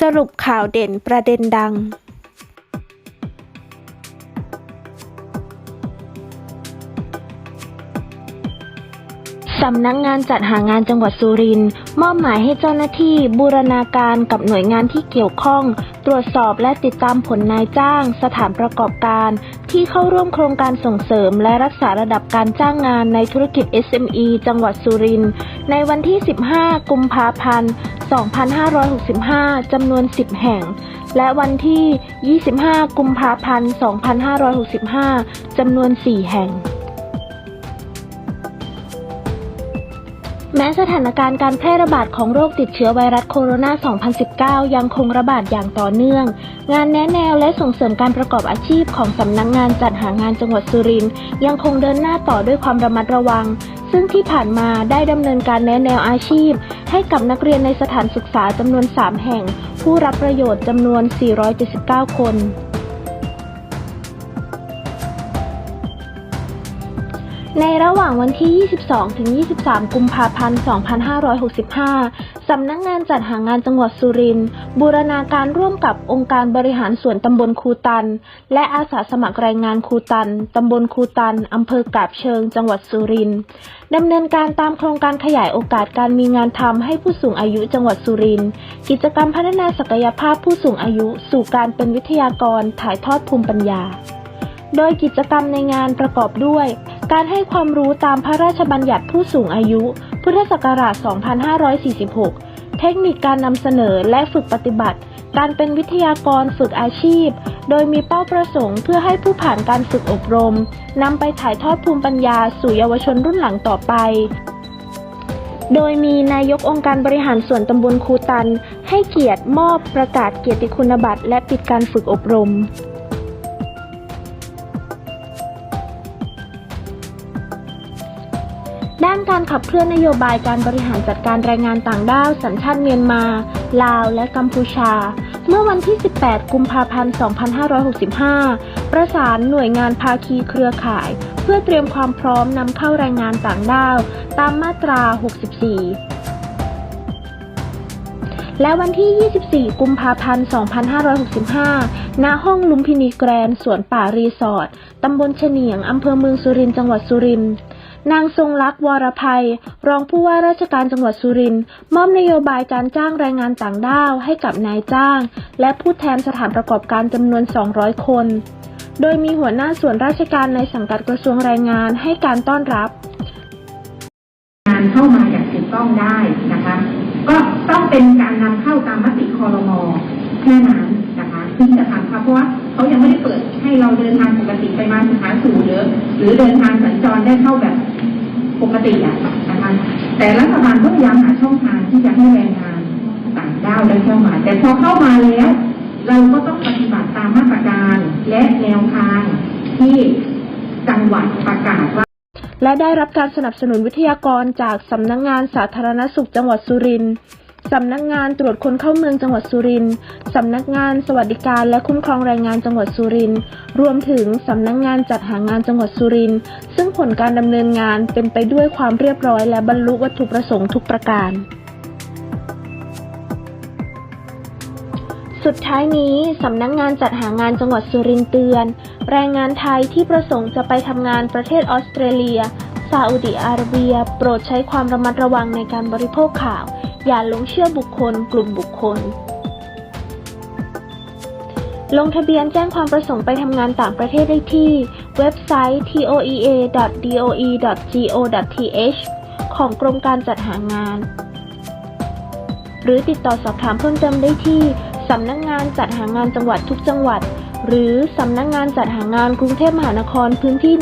สรุปข่าวเด่นประเด็นดัง สำนักงงานจัดหางานจังหวัดสุรินทร์มอบหมายให้เจ้าหน้าที่บูรณาการกับหน่วยงานที่เกี่ยวข้อง ตรวจสอบและติดตามผลนายจ้าง สถานประกอบการ ที่เข้าร่วมโครงการส่งเสริมและรักษาระดับการจ้างงานในธุรกิจ SME จังหวัดสุรินทร์ในวันที่ 15 กุมภาพันธ์ 2565 จำนวน 10 แห่ง และวันที่ 25 กุมภาพันธ์ 2565 จำนวน 4 แห่ง แม้สถานการณ์การแพร่ระบาดของโรคติดเชื้อไวรัสโคโรนา 2019 ยังคงระบาดอย่างต่อเนื่อง งานแนะแนวและส่งเสริมการประกอบอาชีพของสำนักงงานจัดหางานจังหวัดสุรินทร์ยังคงเดินหน้าต่อด้วยความระมัดระวัง ซึ่งที่ผ่านมาได้ดำเนินการแนะแนวอาชีพ ให้กับนักเรียนในสถานศึกษาจำนวน 3 แห่ง ผู้รับประโยชน์จำนวน 479 คน ในระหว่างวันที่ 22 ถึง 23 กุมภาพันธ์ 2565 สำนักงงานจัดหางานจังหวัดสุรินทร์บูรณาการร่วมกับองค์การบริหารส่วนตำบลคูตัน และอาสาสมัครแรงงานคูตัน ตำบลคูตัน อำเภอกาบเชิง จังหวัดสุรินทร์ดำเนินการตามโครงการขยายโอกาสการมีงานทำให้ผู้สูงอายุจังหวัดสุรินทร์ กิจกรรมพัฒนาศักยภาพผู้สูงอายุ สู่การเป็นวิทยากรถ่ายทอดภูมิปัญญา โดยกิจกรรมในงานประกอบด้วย การให้ความรู้ตามพระราชบัญญัติผู้สูงอายุ พุทธศักราช 2546 เทคนิคการนำเสนอและฝึกปฏิบัติ การเป็นวิทยากรฝึกอาชีพ โดยมีเป้าประสงค์เพื่อให้ผู้ผ่านการฝึกอบรมนำไปถ่ายทอดภูมิปัญญาสู่เยาวชนรุ่นหลังต่อไป โดยมีนายกองค์การบริหารส่วนตำบลคูตัน ให้เกียรติมอบประกาศเกียรติคุณบัตรและปิดการฝึกอบรม ด้านการขับเคลื่อนนโยบายการบริหารจัดการแรงงานต่างด้าวสัญชาติเมียนมา ลาว และกัมพูชา เมื่อวันที่ 18 กุมภาพันธ์ 2565 ประสานหน่วยงานภาคีเครือข่าย เพื่อเตรียมความพร้อมนำเข้าแรงงานต่างด้าว ตามมาตรา 64และวันที่ 24 กุมภาพันธ์ 2565 ณ ห้องลุมพินีแกรนสวนป่ารีสอร์ท ตำบลเฉนียง อำเภอเมืองสุรินทร์ จังหวัดสุรินทร์ นางทรงลักษณ์วรภัย รองผู้ว่าราชการจังหวัดสุรินทร์มอบนโยบายการจ้างแรงงานต่างด้าวให้กับนายจ้าง และผู้แทนสถานประกอบการจำนวน 200 คน โดยมีหัวหน้าส่วนราชการในสังกัดกระทรวงแรงงานให้การต้อนรับงานเข้ามาอย่างถูกต้องได้นะคะก็ต้องเป็นการนำเข้าตามมติคอรมอแค่นั้นนะคะที่จะทำค่ะเพราะว่าเขายังไม่ได้เปิดให้เราเดินทางปกติไปมาหาสู่หรือหรือเดินทางสัญจรได้เข้าแบบ ปกติอะนะคะแต่รัฐบาลก็พยายามหาช่องทางที่จะให้แรงงานต่างด้าวได้เข้ามา แต่พอเข้ามาแล้ว เราก็ต้องปฏิบัติตามมาตรการและแนวทางที่จังหวัดประกาศว่าและได้รับการสนับสนุนวิทยากรจากสำนักงงานสาธารณสุขจังหวัดสุรินทร์ สำนักงานตรวจคนเข้าเมืองจังหวัดสุรินทร์ สำนักงานสวัสดิการและคุ้มครองแรงงานจังหวัดสุรินทร์ รวมถึงสำนักงานจัดหางานจังหวัดสุรินทร์ ซึ่งผลการดำเนินงานเป็นไปด้วยความเรียบร้อยและบรรลุวัตถุประสงค์ทุกประการ สุดท้ายนี้สำนักงานจัดหางานจังหวัดสุรินทร์เตือน แรงงานไทยที่ประสงค์จะไปทำงานประเทศออสเตรเลียซาอุดิอาระเบีย โปรดใช้ความระมัดระวังในการบริโภคข่าว อย่าหลงเชื่อบุคคล กลุ่มบุคคล ลงทะเบียนแจ้งความประสงค์ไปทำงานต่างประเทศได้ที่ เว็บไซต์ toea.doe.go.th ของกรมการจัดหางาน หรือติดต่อสอบถามเพิ่มเติมได้ที่สำนักงานจัดหางานจังหวัดทุกจังหวัด หรือสำนักงานจัดหางานกรุงเทพมหานครพื้นที่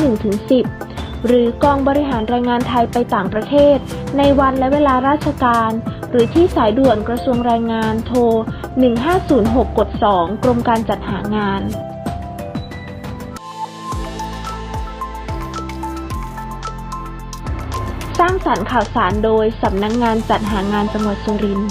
1-10 หรือกองบริหารแรงงานไทยไปต่างประเทศ ในวันและเวลาราชการ รือที่สายด่วนกระทรวงแรงงานโทร 1506 กด 2 กรมการจัดหางานสร้างสรรค์ข่าวสารโดย สำนักงานจัดหางานจังหวัดสุรินทร์